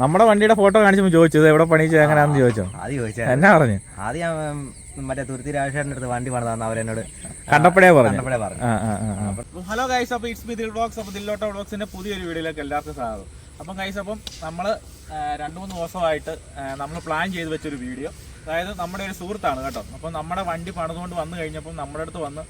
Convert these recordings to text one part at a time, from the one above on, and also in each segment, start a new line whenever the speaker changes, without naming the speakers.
നമ്മുടെ വണ്ടിയുടെ ഫോട്ടോ കാണിച്ചപ്പോൾ ചോദിച്ചത് എവിടെ പണിയിച്ചത് എങ്ങനെയാണെന്ന് ചോദിച്ചോ?
ആദ്യം ചോദിച്ചത്
എന്നാ പറഞ്ഞു?
ആദ്യം ഞാൻ മറ്റേ തുരുത്തി രാജേഷേട്ടന്റെ അടുത്ത് വണ്ടി പണിതാന്ന് അവരെന്നോട്
കണ്ടപ്പോഴേ പറഞ്ഞു.
കണ്ടപ്പോഴേ പറഞ്ഞു.
ഹലോ ഗൈസ് അപ്പോൾ ഇറ്റ്സ് മി ദിൽ വ്ളോഗ്സ് അപ്പോൾ ദില്ലോട്ട വ്ളോഗ്സിന്റെ പുതിയൊരു വീഡിയോയിലേക്ക് എല്ലാവർക്കും സ്വാഗതം. അപ്പം ഗൈസ് അപ്പം നമ്മൾ രണ്ട് മൂന്ന് ദിവസമായിട്ട് നമ്മൾ പ്ലാൻ ചെയ്ത് വെച്ചൊരു വീഡിയോ. അതായത് നമ്മുടെ ഒരു സുഹൃത്താണ് കേട്ടോ. അപ്പം നമ്മുടെ വണ്ടി പണിതുകൊണ്ട് വന്നു കഴിഞ്ഞപ്പം നമ്മുടെ അടുത്ത് വന്ന്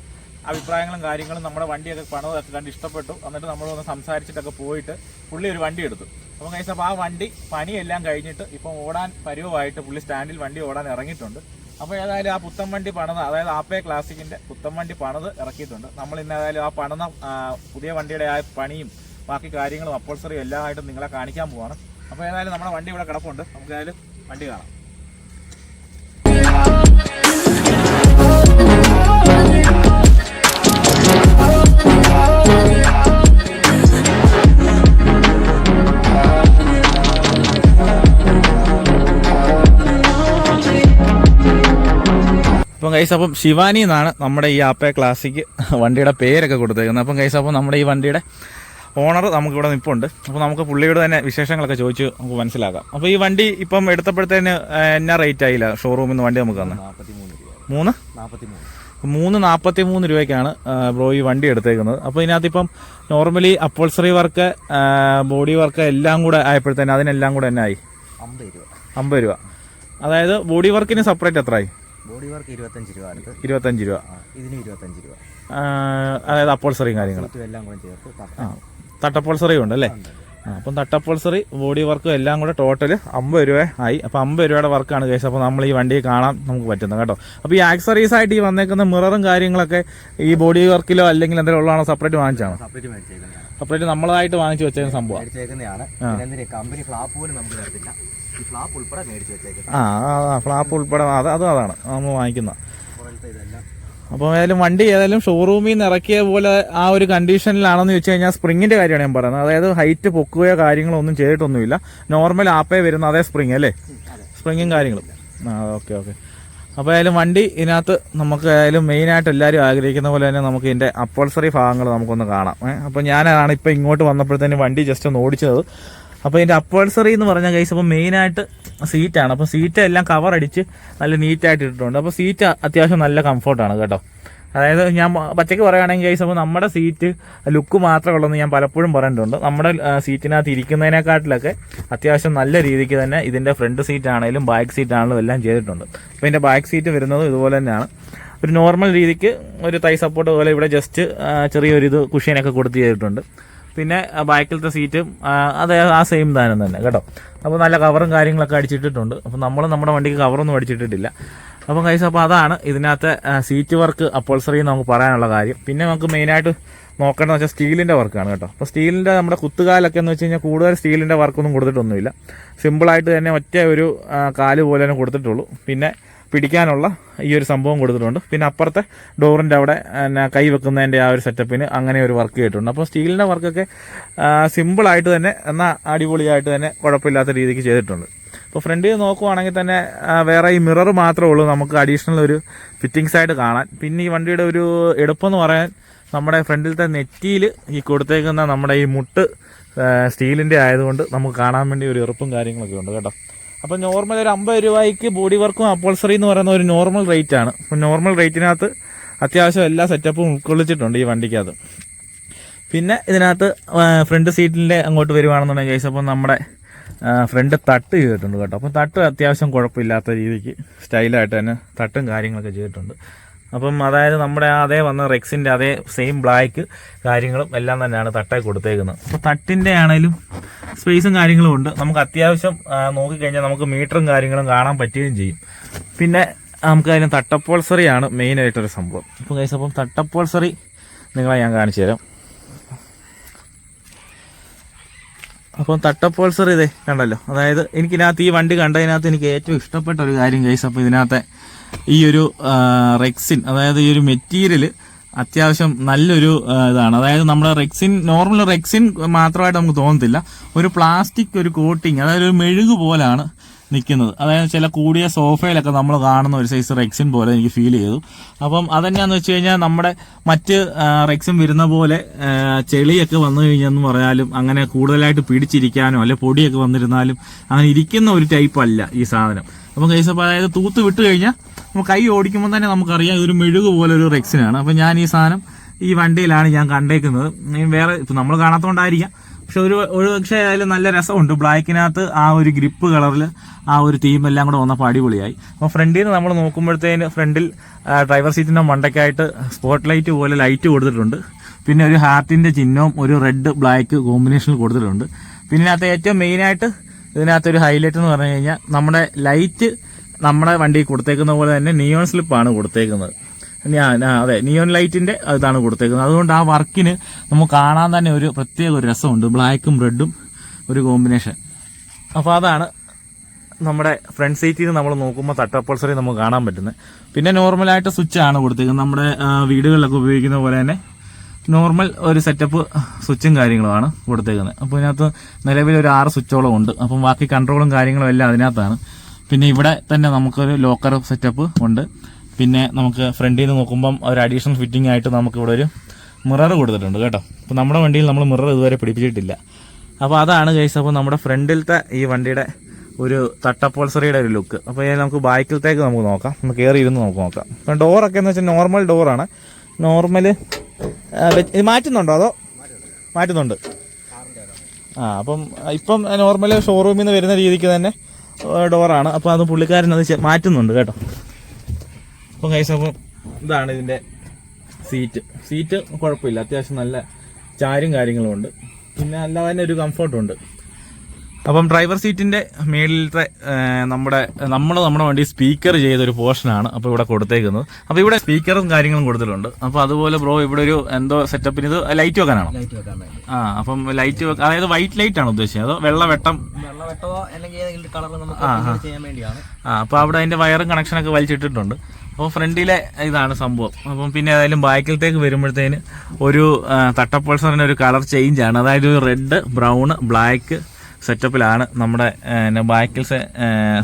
അഭിപ്രായങ്ങളും കാര്യങ്ങളും നമ്മുടെ വണ്ടിയൊക്കെ പണിതൊക്കെ കണ്ട് ഇഷ്ടപ്പെട്ടു. എന്നിട്ട് നമ്മൾ ഒന്ന് സംസാരിച്ചിട്ടൊക്കെ പോയിട്ട് പുള്ളി ഒരു വണ്ടി എടുത്തു. അപ്പം കഴിച്ച അപ്പോൾ ആ വണ്ടി പണിയെല്ലാം കഴിഞ്ഞിട്ട് ഇപ്പം ഓടാൻ പരുവമായിട്ട് പുള്ളി സ്റ്റാൻഡിൽ വണ്ടി ഓടാൻ ഇറങ്ങിയിട്ടുണ്ട്. അപ്പോൾ ഏതായാലും ആ പുത്തൻ വണ്ടി പണിത അതായത് ആപ്പേ ക്ലാസിക്കിന്റെ പുത്തൻ വണ്ടി പണിത് ഇറക്കിയിട്ടുണ്ട്. നമ്മൾ ഇന്ന് ഏതായാലും ആ പണിത പുതിയ വണ്ടിയുടെ ആ പണിയും ബാക്കി കാര്യങ്ങളും അപ്പോൾസറിയും എല്ലാമായിട്ടും നിങ്ങളെ കാണിക്കാൻ പോവാണ്. അപ്പോൾ ഏതായാലും നമ്മുടെ വണ്ടി ഇവിടെ കിടപ്പുണ്ട്. നമുക്ക് ഏതായാലും വണ്ടി കാണാം. അപ്പം കൈസ് അപ്പം ശിവാനി എന്നാണ് നമ്മുടെ ഈ ആപ്പേ ക്ലാസിക്ക് വണ്ടിയുടെ പേരൊക്കെ കൊടുത്തേക്കുന്നത്. അപ്പം കൈസ് അപ്പം നമ്മുടെ ഈ വണ്ടിയുടെ ഓണർ നമുക്കിവിടെ നിൽപ്പുണ്ട് അപ്പോൾ നമുക്ക് പുള്ളിയോട് തന്നെ വിശേഷങ്ങളൊക്കെ ചോദിച്ച് നമുക്ക് മനസ്സിലാക്കാം. അപ്പോൾ ഈ വണ്ടി ഇപ്പം എടുത്തപ്പോഴത്തേന് എന്നാ റേറ്റ് ആയില്ല? ഷോറൂമിൽ നിന്ന് വണ്ടി നമുക്ക് തന്നെ.
മൂന്ന്?
മൂന്ന്
നാൽപ്പത്തി മൂന്ന്
രൂപയ്ക്കാണ് ബ്രോ ഈ വണ്ടി എടുത്തേക്കുന്നത്. അപ്പോൾ ഇതിനകത്ത് ഇപ്പം normally upholstery work body work എല്ലാം കൂടെ ആയപ്പോഴത്തേന് അതിനെല്ലാം കൂടെ എന്നായി?
അമ്പത് രൂപ.
അമ്പത് രൂപ. അതായത് ബോഡി വർക്കിന് സെപ്പറേറ്റ് എത്രയായി
ബോഡി വർക്ക് ഇരുപത്തഞ്ച് രൂപ അടുത്ത്.
ഇരുപത്തഞ്ച് രൂപ.
ഇതിന് ഇരുപത്തഞ്ച് രൂപ.
അതായത് അപ്പോൾസറിയും
കാര്യങ്ങളും. എല്ലാം കൂടെ ചേർത്ത്
തട്ടപ്പോൾസറിയും ഉണ്ട് അല്ലേ? അപ്പം തട്ടപ്പോൾസറി ബോഡി വർക്കും എല്ലാം കൂടെ ടോട്ടൽ അമ്പത് രൂപ ആയി. അപ്പം അമ്പത് രൂപയുടെ വർക്കാണ് കേസ് അപ്പോൾ നമ്മൾ ഈ വണ്ടി കാണാൻ നമുക്ക് പറ്റുന്നത് കേട്ടോ. അപ്പോൾ ഈ ആക്സറീസ് ആയിട്ട് ഈ വന്നേക്കുന്ന മിററും കാര്യങ്ങളൊക്കെ ഈ ബോഡി വർക്കിലോ അല്ലെങ്കിൽ എന്തെങ്കിലും ഉള്ളതാണോ സെപ്പറേറ്റ് വാങ്ങിച്ചാണോ?
സെപ്പറേറ്റ്
നമ്മളായിട്ട് വാങ്ങിച്ചു വെച്ചേക്കുന്ന
സംഭവം. കമ്പനി ഫ്ലാപ്പ് പോലും നമുക്ക് തരത്തില്ല. ഫ്ലാപ്പ് ഉൾപ്പെടെ മേടിച്ച് വെച്ചേക്കുന്നത്.
ആ ഫ്ലാപ്പ് ഉൾപ്പെടെ അത് അതും അതാണ്. നമ്മൾ വാങ്ങിക്കുന്ന. അപ്പോൾ ഏതായാലും വണ്ടി ഏതായാലും ഷോറൂമിൽ നിന്ന് ഇറക്കിയ പോലെ ആ ഒരു കണ്ടീഷനിലാണെന്ന് ചോദിച്ചു കഴിഞ്ഞാൽ സ്പ്രിങ്ങിന്റെ കാര്യമാണ് ഞാൻ പറയുന്നത്. അതായത് ഹൈറ്റ് പൊക്കുകയോ കാര്യങ്ങളോ ഒന്നും ചെയ്തിട്ടൊന്നുമില്ല. നോർമൽ ആപ്പേ വരുന്ന അതേ സ്പ്രിങ് അല്ലേ? സ്പ്രിങ്ങും കാര്യങ്ങളും. ആ ഓക്കെ ഓക്കെ അപ്പോൾ ഏതായാലും വണ്ടി ഇതിനകത്ത് നമുക്ക് ഏതായാലും മെയിനായിട്ട് എല്ലാവരും ആഗ്രഹിക്കുന്ന പോലെ തന്നെ നമുക്ക് ഇതിന്റെ അപ്പോൾസറി ഭാഗങ്ങൾ നമുക്കൊന്ന് കാണാം. അപ്പോൾ ഞാനാണ് ഇപ്പോൾ ഇങ്ങോട്ട് വന്നപ്പോഴത്തേന് വണ്ടി ജസ്റ്റ് ഒന്ന് ഓടിച്ചത്. അപ്പോൾ ഇതിന്റെ അപ്പോൾസറി എന്ന് പറഞ്ഞ കേസ് അപ്പോൾ മെയിനായിട്ട് സീറ്റാണ് അപ്പോൾ സീറ്റ് എല്ലാം കവർ അടിച്ച് നല്ല നീറ്റായിട്ട് ഇട്ടിട്ടുണ്ട്. അപ്പോൾ സീറ്റ് അത്യാവശ്യം നല്ല കംഫർട്ടാണ് കേട്ടോ. അതായത് ഞാൻ പച്ചയ്ക്ക് പറയുകയാണെങ്കിൽ കേസ് അപ്പോൾ നമ്മുടെ സീറ്റ് ലുക്ക് മാത്രമേ ഉള്ളൂ എന്ന് ഞാൻ പലപ്പോഴും പറഞ്ഞിട്ടുണ്ട്. നമ്മുടെ സീറ്റിനകത്ത് ഇരിക്കുന്നതിനെക്കാട്ടിലൊക്കെ അത്യാവശ്യം നല്ല രീതിക്ക് തന്നെ ഇതിന്റെ ഫ്രണ്ട് സീറ്റ് ആണെങ്കിലും ബാക്ക് സീറ്റ് ആണെങ്കിലും എല്ലാം ചെയ്തിട്ടുണ്ട്. അപ്പോൾ ഇതിന്റെ ബാക്ക് സീറ്റ് വരുന്നത് ഇതുപോലെ തന്നെയാണ്. ഒരു നോർമൽ രീതിക്ക് ഒരു തൈ സപ്പോർട്ട് പോലെ ഇവിടെ ജസ്റ്റ് ചെറിയൊരു ഇത് കുഷ്യനൊക്കെ കൊടുത്ത് ചെയ്തിട്ടുണ്ട്. പിന്നെ ബാക്കിലത്തെ സീറ്റും അത് ആ സെയിം ദാനം തന്നെ കേട്ടോ. അപ്പോൾ നല്ല കവറും കാര്യങ്ങളൊക്കെ അടിച്ചിട്ടിട്ടുണ്ട്. അപ്പോൾ നമ്മൾ നമ്മുടെ വണ്ടിക്ക് കവറൊന്നും അടിച്ചിട്ടിട്ടില്ല. അപ്പം കൈസ് അപ്പോൾ അതാണ് ഇതിനകത്തെ സീറ്റ് വർക്ക് അപ്പോൾസറി നമുക്ക് പറയാനുള്ള കാര്യം. പിന്നെ നമുക്ക് മെയിനായിട്ട് നോക്കേണ്ടതെന്ന് വെച്ചാൽ സ്റ്റീലിന്റെ വർക്കാണ് കേട്ടോ. അപ്പോൾ സ്റ്റീലിന്റെ നമ്മുടെ കുത്തുകാലൊക്കെ എന്ന് വെച്ച് കഴിഞ്ഞാൽ കൂടുതൽ സ്റ്റീലിന്റെ വർക്കൊന്നും കൊടുത്തിട്ടൊന്നുമില്ല. സിമ്പിളായിട്ട് തന്നെ ഒറ്റ ഒരു കാൽ പോലെ തന്നെ കൊടുത്തിട്ടുള്ളൂ. പിന്നെ പിടിക്കാനുള്ള ഈ ഒരു സംഭവം കൊടുത്തിട്ടുണ്ട്. പിന്നെ അപ്പുറത്തെ ഡോറിന്റെ അവിടെ കൈ വെക്കുന്നതിന്റെ ആ ഒരു സെറ്റപ്പിന് അങ്ങനെ ഒരു വർക്ക് ചെയ്തിട്ടുണ്ട് അപ്പോൾ സ്റ്റീലിന്റെ വർക്കൊക്കെ സിമ്പിളായിട്ട് തന്നെ എന്നാൽ അടിപൊളിയായിട്ട് തന്നെ കുഴപ്പമില്ലാത്ത രീതിക്ക് ചെയ്തിട്ടുണ്ട്. അപ്പോൾ ഫ്രണ്ടിൽ നോക്കുവാണെങ്കിൽ തന്നെ വേറെ ഈ മിറർ മാത്രമേ ഉള്ളൂ നമുക്ക് അഡീഷണൽ ഒരു ഫിറ്റിങ്സ് ആയിട്ട് കാണാൻ. പിന്നെ ഈ വണ്ടിയുടെ ഒരു എടുപ്പെന്ന് പറയാൻ നമ്മുടെ ഫ്രണ്ടിലത്തെ നെറ്റിയിൽ ഈ കൊടുത്തേക്കുന്ന നമ്മുടെ ഈ മുട്ട് സ്റ്റീലിന്റെ ആയതുകൊണ്ട് നമുക്ക് കാണാൻ വേണ്ടി ഒരു എറുപ്പും കാര്യങ്ങളൊക്കെ ഉണ്ട് കേട്ടോ. അപ്പോൾ നോർമൽ ഒരു അമ്പത് രൂപയ്ക്ക് ബോഡി വർക്കും അപ്പോൾസറി എന്ന് പറയുന്ന ഒരു നോർമൽ റേറ്റ് ആണ്. അപ്പോൾ നോർമൽ റേറ്റിനകത്ത് അത്യാവശ്യം എല്ലാ സെറ്റപ്പും ഉൾക്കൊള്ളിച്ചിട്ടുണ്ട് ഈ വണ്ടിക്കകത്ത്. പിന്നെ ഇതിനകത്ത് ഫ്രണ്ട് സീറ്റിന്റെ അങ്ങോട്ട് വരുവാണെന്നുണ്ടെങ്കിൽ ചോദിച്ചപ്പോൾ അപ്പോൾ നമ്മുടെ ഫ്രണ്ട് തട്ട് ചെയ്തിട്ടുണ്ട് കേട്ടോ. അപ്പം തട്ട് അത്യാവശ്യം കുഴപ്പമില്ലാത്ത രീതിക്ക് സ്റ്റൈലായിട്ട് തന്നെ തട്ടും കാര്യങ്ങളൊക്കെ ചെയ്തിട്ടുണ്ട്. അപ്പം അതായത് നമ്മുടെ അതേ വന്ന റെക്സിന്റെ അതേ സെയിം ബ്ലാക്ക് കാര്യങ്ങളും എല്ലാം തന്നെയാണ് തട്ടേ കൊടുത്തേക്കുന്നത്. അപ്പോൾ തട്ടിന്റെ ആണെങ്കിലും സ്പേസും കാര്യങ്ങളും ഉണ്ട്. നമുക്ക് അത്യാവശ്യം നോക്കിക്കഴിഞ്ഞാൽ നമുക്ക് മീറ്ററും കാര്യങ്ങളും കാണാൻ പറ്റുകയും ചെയ്യും. പിന്നെ നമുക്ക് അതിന് തട്ടപ്പോൾസറിയാണ് മെയിനായിട്ടൊരു സംഭവം. അപ്പോൾ കൈസ് അപ്പം തട്ടപ്പോൾസറി നിങ്ങളെ ഞാൻ കാണിച്ചു തരാം. അപ്പം തട്ടപ്പോൾസർ ഇതേ കണ്ടല്ലോ. അതായത് എനിക്കിതിനകത്ത് ഈ വണ്ടി കണ്ടതിനകത്ത് എനിക്ക് ഏറ്റവും ഇഷ്ടപ്പെട്ട ഒരു കാര്യം കേസ് അപ്പോൾ ഇതിനകത്തെ ഈ ഒരു റെക്സിൻ അതായത് ഈ ഒരു മെറ്റീരിയൽ അത്യാവശ്യം നല്ലൊരു ഇതാണ്. അതായത് നമ്മുടെ റെക്സിൻ നോർമൽ റെക്സിൻ മാത്രമായിട്ട് നമുക്ക് തോന്നത്തില്ല. ഒരു പ്ലാസ്റ്റിക് ഒരു കോട്ടിങ് അതായത് ഒരു മെഴുക് പോലാണ് നിൽക്കുന്നത് അതായത് ചില കൂടിയ സോഫയിലൊക്കെ നമ്മൾ കാണുന്ന ഒരു സൈസ് റെക്സിൻ പോലെ എനിക്ക് ഫീൽ ചെയ്തു. അപ്പം അതെന്നാന്ന് വെച്ച് കഴിഞ്ഞാൽ നമ്മുടെ മറ്റ് റെക്സിൻ വരുന്ന പോലെ ചെളിയൊക്കെ വന്നു കഴിഞ്ഞെന്ന് പറഞ്ഞാലും അങ്ങനെ കൂടുതലായിട്ട് പിടിച്ചിരിക്കാനോ അല്ലെ പൊടിയൊക്കെ വന്നിരുന്നാലും അങ്ങനെ ഇരിക്കുന്ന ഒരു ടൈപ്പ് അല്ല ഈ സാധനം. അപ്പം കൈസ് അപ്പോൾ അതായത് തൂത്ത് വിട്ട് കഴിഞ്ഞാൽ നമ്മൾ കൈ ഓടിക്കുമ്പോൾ തന്നെ നമുക്കറിയാം ഇതൊരു മെഴുക് പോലെ ഒരു റെക്സിനാണ്. അപ്പം ഞാൻ ഈ സാധനം ഈ വണ്ടിയിലാണ് ഞാൻ കണ്ടേക്കുന്നത്. വേറെ ഇപ്പം നമ്മൾ കാണാത്തതുകൊണ്ടായിരിക്കാം പക്ഷെ ഒരു ഒരു പക്ഷേ അതിൽ നല്ല രസമുണ്ട്. ബ്ലാക്കിനകത്ത് ആ ഒരു ഗ്രിപ്പ് കളറിൽ ആ ഒരു തീം എല്ലാം കൂടെ വന്നപ്പോൾ അടിപൊളിയായി. അപ്പോൾ ഫ്രണ്ടിൽ നിന്ന് നമ്മൾ നോക്കുമ്പോഴത്തേന് ഫ്രണ്ടിൽ ഡ്രൈവർ സീറ്റിന്റെ മണ്ടയ്ക്കായിട്ട് സ്പോട്ട് ലൈറ്റ് പോലെ ലൈറ്റ് കൊടുത്തിട്ടുണ്ട്. പിന്നെ ഒരു ഹാർട്ടിന്റെ ചിഹ്നവും ഒരു റെഡ് ബ്ലാക്ക് കോമ്പിനേഷനിൽ കൊടുത്തിട്ടുണ്ട്. പിന്നെ അതിനകത്ത് ഏറ്റവും മെയിനായിട്ട് ഇതിനകത്ത് ഒരു ഹൈലൈറ്റ് എന്ന് പറഞ്ഞു കഴിഞ്ഞാൽ നമ്മുടെ ലൈറ്റ് നമ്മുടെ വണ്ടിയിൽ കൊടുത്തേക്കുന്ന പോലെ തന്നെ നിയോൺ സ്ലിപ്പാണ് കൊടുത്തേക്കുന്നത്. അതെ നിയോൺ ലൈറ്റിന്റെ ഇതാണ് കൊടുത്തേക്കുന്നത്. അതുകൊണ്ട് ആ വർക്കിന് നമുക്ക് കാണാൻ തന്നെ ഒരു പ്രത്യേക ഒരു രസമുണ്ട്. ബ്ലാക്കും റെഡും ഒരു കോമ്പിനേഷൻ. അപ്പോൾ അതാണ് നമ്മുടെ ഫ്രണ്ട് സീറ്റിൽ നിന്ന് നമ്മൾ നോക്കുമ്പോൾ തട്ടപ്പൾസറി നമുക്ക് കാണാൻ പറ്റുന്നത്. പിന്നെ നോർമലായിട്ട് സ്വിച്ച് ആണ് കൊടുത്തേക്കുന്നത്. നമ്മുടെ വീടുകളിലൊക്കെ ഉപയോഗിക്കുന്ന പോലെ തന്നെ നോർമൽ ഒരു സെറ്റപ്പ് സ്വിച്ചും കാര്യങ്ങളുമാണ് കൊടുത്തേക്കുന്നത്. അപ്പോൾ ഇതിനകത്ത് നിലവിൽ ഒരു ആറ് സ്വിച്ചോളം ഉണ്ട്. അപ്പം ബാക്കി കൺട്രോളും കാര്യങ്ങളും എല്ലാം അതിനകത്താണ്. പിന്നെ ഇവിടെ തന്നെ നമുക്കൊരു ലോക്കർ സെറ്റപ്പ് ഉണ്ട്. പിന്നെ നമുക്ക് ഫ്രണ്ടിൽ നിന്ന് നോക്കുമ്പം ഒരു അഡീഷണൽ ഫിറ്റിംഗ് ആയിട്ട് നമുക്ക് ഇവിടെ ഒരു മിറർ കൊടുത്തിട്ടുണ്ട് കേട്ടോ. അപ്പോൾ നമ്മുടെ വണ്ടിയിൽ നമ്മൾ മിറർ ഇതുവരെ പിടിപ്പിച്ചിട്ടില്ല. അപ്പോൾ അതാണ് കേസ് അപ്പോൾ നമ്മുടെ ഫ്രണ്ടിലത്തെ ഈ വണ്ടിയുടെ ഒരു തട്ടപ്പോൾസറിയുടെ ഒരു ലുക്ക് അപ്പോൾ നമുക്ക് ബാക്കിലത്തേക്ക് നമുക്ക് നോക്കാം. നമുക്ക് കയറി ഇരുന്ന് നമുക്ക് നോക്കാം. ഡോറൊക്കെ എന്ന് വെച്ചാൽ നോർമൽ ഡോറാണ് നോർമൽ മാറ്റുന്നുണ്ടോ അതോ? മാറ്റുന്നുണ്ട്. ആ അപ്പം ഇപ്പം നോർമൽ ഷോറൂമിൽ നിന്ന് വരുന്ന രീതിക്ക് തന്നെ ഡോറാണ് അപ്പോൾ അത് പുള്ളിക്കാരൻ അത് മാറ്റുന്നുണ്ട് കേട്ടോ. അപ്പം കൈസ് അപ്പം ഇതാണ് ഇതിന്റെ സീറ്റ് സീറ്റ് കുഴപ്പമില്ല. അത്യാവശ്യം നല്ല ചാരും കാര്യങ്ങളും ഉണ്ട്. പിന്നെ അല്ലാതെ തന്നെ ഒരു കംഫർട്ടും ഉണ്ട്. അപ്പം ഡ്രൈവർ സീറ്റിന്റെ മേളിലത്തെ നമ്മുടെ നമ്മൾ നമ്മുടെ വണ്ടി സ്പീക്കർ ചെയ്തൊരു പോർഷനാണ് അപ്പോൾ ഇവിടെ കൊടുത്തേക്കുന്നത്. അപ്പോൾ ഇവിടെ സ്പീക്കറും കാര്യങ്ങളും കൊടുത്തിട്ടുണ്ട്. അപ്പോൾ അതുപോലെ ബ്രോ ഇവിടെ ഒരു എന്തോ സെറ്റപ്പിന് ഇത് ലൈറ്റ് വെക്കാനാണോ? ആ അപ്പം ലൈറ്റ് വെക്കാൻ അതായത് വൈറ്റ് ലൈറ്റ് ആണ് ഉദ്ദേശിച്ചത്? അതോ വെള്ള വെട്ടം?
വെള്ളവെട്ടോ
ആ അപ്പോൾ അവിടെ അതിന്റെ വയറും കണക്ഷനൊക്കെ വലിച്ചിട്ടിട്ടുണ്ട്. അപ്പോൾ ഫ്രണ്ടിലെ ഇതാണ് സംഭവം. അപ്പം പിന്നെ ഏതായാലും ബാക്കിലത്തേക്ക് വരുമ്പോഴത്തേന് ഒരു തട്ടപ്പൾസറിന് ഒരു കളർ ചേഞ്ച് ആണ്. അതായത് റെഡ് ബ്രൗൺ ബ്ലാക്ക് സെറ്റപ്പിലാണ് നമ്മുടെ ബാക്കിൽ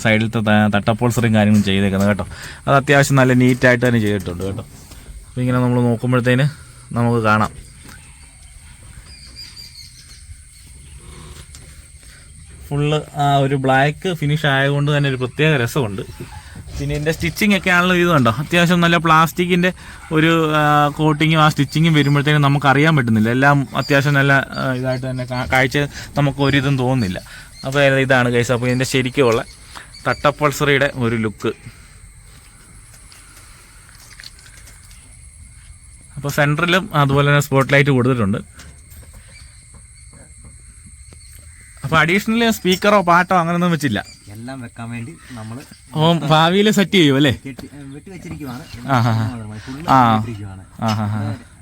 സൈഡിലത്തെ തട്ടപ്പോൾസറും കാര്യങ്ങളും ചെയ്തേക്കുന്നത് കേട്ടോ. അത് അത്യാവശ്യം നല്ല നീറ്റായിട്ട് തന്നെ ചെയ്തിട്ടുണ്ട് കേട്ടോ. അപ്പോൾ ഇങ്ങനെ നമ്മൾ നോക്കുമ്പോഴത്തേന് നമുക്ക് കാണാം. ഫുള്ള് ആ ഒരു ബ്ലാക്ക് ഫിനിഷ് ആയതുകൊണ്ട് തന്നെ ഒരു പ്രത്യേക രസമുണ്ട്. പിന്നെ ഇതിന്റെ സ്റ്റിച്ചിങ് ഒക്കെ ആണല്ലോ ഇത് കണ്ടോ? അത്യാവശ്യം നല്ല പ്ലാസ്റ്റിക്കിന്റെ ഒരു കോട്ടിങ്ങും ആ സ്റ്റിച്ചിങ്ങും വരുമ്പോഴത്തേക്കും നമുക്ക് അറിയാൻ പറ്റുന്നില്ല. എല്ലാം അത്യാവശ്യം നല്ല ഇതായിട്ട് തന്നെ കാഴ്ച നമുക്ക് ഒരിതും തോന്നുന്നില്ല. അപ്പോൾ ഇതാണ് കേസ് അപ്പോൾ ഇതിന്റെ ശരിക്കുമുള്ള തട്ടപ്പൾസറിയുടെ ഒരു ലുക്ക് അപ്പോൾ സെന്ററിലും അതുപോലെ തന്നെ സ്പോട്ട് ലൈറ്റ് കൊടുത്തിട്ടുണ്ട് അപ്പോൾ അഡീഷണലി സ്പീക്കറോ പാട്ടോ അങ്ങനെയൊന്നും വെച്ചില്ല.
എല്ലാം വെക്കാൻ വേണ്ടി നമ്മൾ
ഭാവിയിൽ സെറ്റ് ചെയ്യും അല്ലേ?
വെട്ടി വെച്ചിരിക്കുവാണ്.